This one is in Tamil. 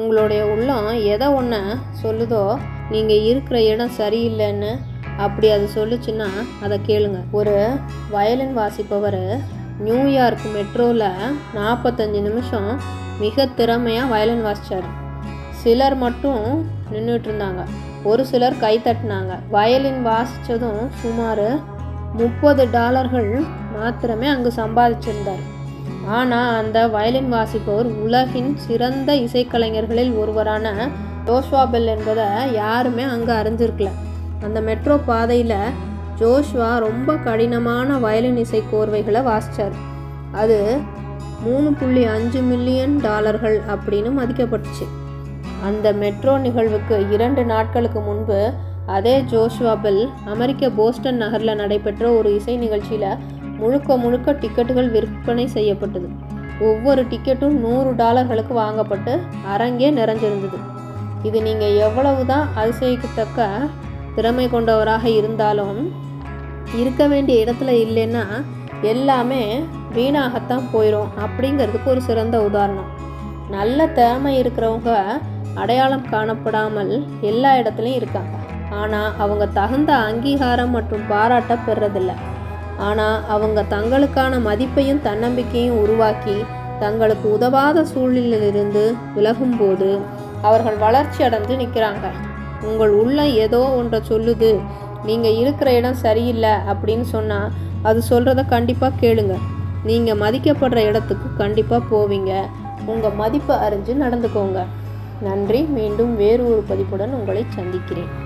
உங்களுடைய உள்ளம் எதை ஒன்று சொல்லுதோ நீங்கள் இருக்கிற இடம் சரியில்லைன்னு அப்படி அது சொல்லுச்சுன்னா அதை கேளுங்க. ஒரு வயலின் வாசிப்பவர் நியூயார்க் மெட்ரோவில் நாற்பத்தஞ்சு நிமிஷம் மிக திறமையாக வயலின் வாசித்தார் சிலர் மட்டும் நின்றுட்டு இருந்தாங்க ஒரு சிலர் கை தட்டினாங்க. வயலின் வாசித்ததும் சுமார் முப்பது டாலர்கள் மாத்திரமே அங்கே சம்பாதிச்சிருந்தார். ஆனால் அந்த வயலின் வாசிப்பவர் உலகின் சிறந்த இசைக்கலைஞர்களில் ஒருவரான ஜோஷ்வா பெல் என்பதை யாருமே அங்கே அறிஞ்சிருக்கல. அந்த மெட்ரோ பாதையில் ஜோஷ்வா ரொம்ப கடினமான வயலின் இசை கோர்வைகளை வாசித்தார் அது மூணு புள்ளி அஞ்சு மில்லியன் டாலர்கள் அப்படின்னு மதிக்கப்பட்டுச்சு. அந்த மெட்ரோ நிகழ்வுக்கு இரண்டு நாட்களுக்கு முன்பு அதே ஜோஷ்வா பெல் அமெரிக்க போஸ்டன் நகரில் நடைபெற்ற ஒரு இசை நிகழ்ச்சியில் முழுக்க முழுக்க டிக்கெட்டுகள் விற்பனை செய்யப்பட்டது. ஒவ்வொரு டிக்கெட்டும் நூறு டாலர்களுக்கு வாங்கப்பட்டு அரங்கே நிறைஞ்சிருந்தது. இது நீங்கள் எவ்வளவு தான் அதிசயிக்கத்தக்க திறமை கொண்டவராக இருந்தாலும் இருக்க வேண்டிய இடத்துல இல்லைன்னா எல்லாமே வீணாகத்தான் போயிடும் அப்படிங்கிறதுக்கு ஒரு சிறந்த உதாரணம். நல்ல திறமை இருக்கிறவங்க அடையாளம் காணப்படாமல் எல்லா இடத்துலையும் இருக்காங்க. ஆனால் அவங்க தகுந்த அங்கீகாரம் மற்றும் பாராட்ட பெறதில்லை. ஆனால் அவங்க தங்களுக்கான மதிப்பையும் தன்னம்பிக்கையும் உருவாக்கி தங்களுக்கு உதவாத சூழ்நிலையிலிருந்து விலகும்போது அவர்கள் வளர்ச்சி அடைஞ்சு நிற்கிறாங்க. உங்கள் உள்ள ஏதோ ஒன்றை சொல்லுது. நீங்கள் இருக்கிற இடம் சரியில்லை அப்படின்னு சொன்னால் அது சொல்கிறத கண்டிப்பாக கேளுங்க. நீங்கள் மதிக்கப்படுற இடத்துக்கு கண்டிப்பாக போவீங்க. உங்கள் மதிப்பை அறிஞ்சு நடந்துக்கோங்க. நன்றி. மீண்டும் வேறு ஒரு பதிப்புடன் உங்களை சந்திக்கிறேன்.